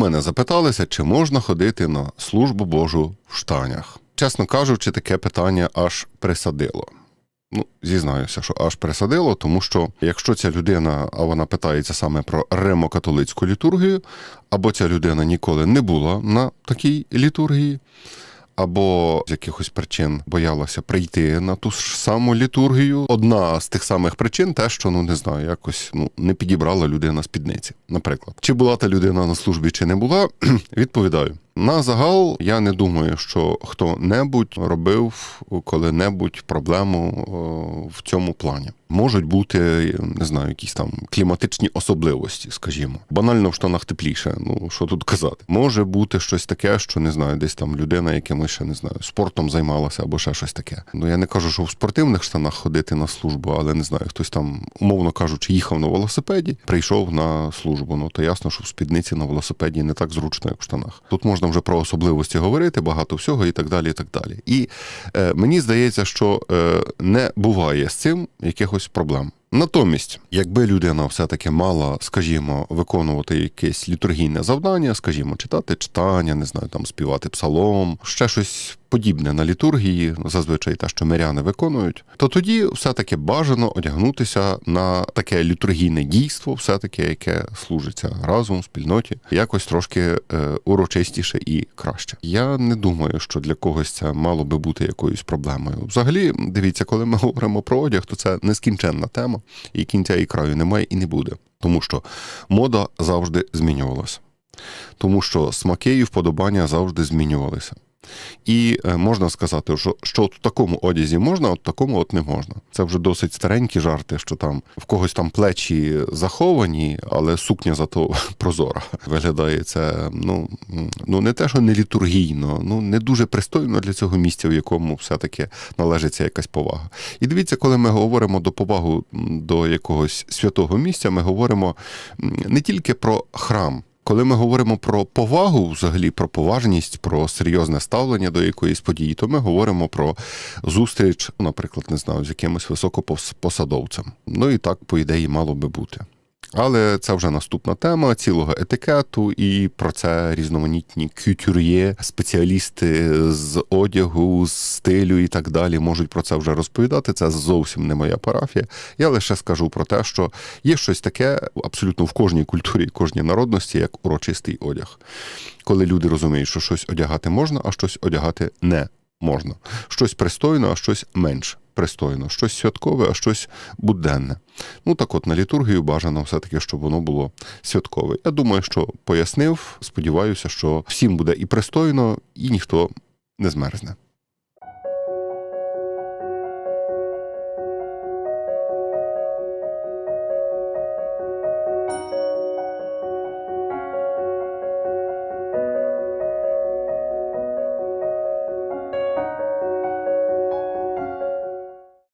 мене запиталися, чи можна ходити на службу Божу в штанях. Чесно кажучи, таке питання аж присадило. Ну, зізнаюся, що аж присадило, тому що якщо ця людина, а вона питається саме про ремо-католицьку літургію, або ця людина ніколи не була на такій літургії, або з якихось причин боялася прийти на ту ж саму літургію. Одна з тих самих причин, те, що ну не знаю, якось ну не підібрала людина спідниці. Наприклад, чи була та людина на службі, чи не була, відповідаю. На загал я не думаю, що хто-небудь робив коли-небудь проблему в цьому плані. Можуть бути, не знаю, якісь там кліматичні особливості, скажімо. Банально в штанах тепліше. Ну що тут казати? Може бути щось таке, що не знаю, десь там людина якимось ще не знаю, спортом займалася або ще щось таке. Ну я не кажу, що в спортивних штанах ходити на службу, але не знаю, хтось там, умовно кажучи, їхав на велосипеді, прийшов на службу. Ну то ясно, що в спідниці на велосипеді не так зручно, як в штанах. Тут можна вже про особливості говорити, багато всього і так далі. І так далі. І е, мені здається, що е, не буває з цим якихось проблем. Натомість, якби людина все-таки мала, скажімо, виконувати якесь літургійне завдання, скажімо, читати читання, не знаю, там співати псалом, ще щось подібне на літургії, зазвичай те, що миряни виконують, то тоді все-таки бажано одягнутися на таке літургійне дійство, все-таки яке служиться разом в спільноті, якось трошки е, урочистіше і краще. Я не думаю, що для когось це мало би бути якоюсь проблемою. Взагалі, дивіться, коли ми говоримо про одяг, то це нескінченна тема, і кінця і краю немає і не буде, тому що мода завжди змінювалася. Тому що смаки і вподобання завжди змінювалися. І е, можна сказати, що, що от в такому одязі можна, а от в такому от не можна. Це вже досить старенькі жарти, що там в когось там плечі заховані, але сукня зато прозора. Виглядає це ну, ну не те, що не літургійно, ну не дуже пристойно для цього місця, в якому все-таки належиться якась повага. І дивіться, коли ми говоримо до повагу до якогось святого місця, ми говоримо не тільки про храм. Коли ми говоримо про повагу, взагалі про поважність, про серйозне ставлення до якоїсь події, то ми говоримо про зустріч, наприклад, не знаю, з якимось високопосадовцем. Ну і так, по ідеї, мало би бути. Але це вже наступна тема цілого етикету, і про це різноманітні кютюр'є, спеціалісти з одягу, з стилю і так далі можуть про це вже розповідати. Це зовсім не моя парафія. Я лише скажу про те, що є щось таке абсолютно в кожній культурі, кожній народності, як урочистий одяг, коли люди розуміють, що щось одягати можна, а щось одягати не можна. Щось пристойно, а щось менш пристойно, щось святкове, а щось буденне. Ну так от на літургію бажано все-таки, щоб воно було святкове. Я думаю, що пояснив. Сподіваюся, що всім буде і пристойно, і ніхто не змерзне.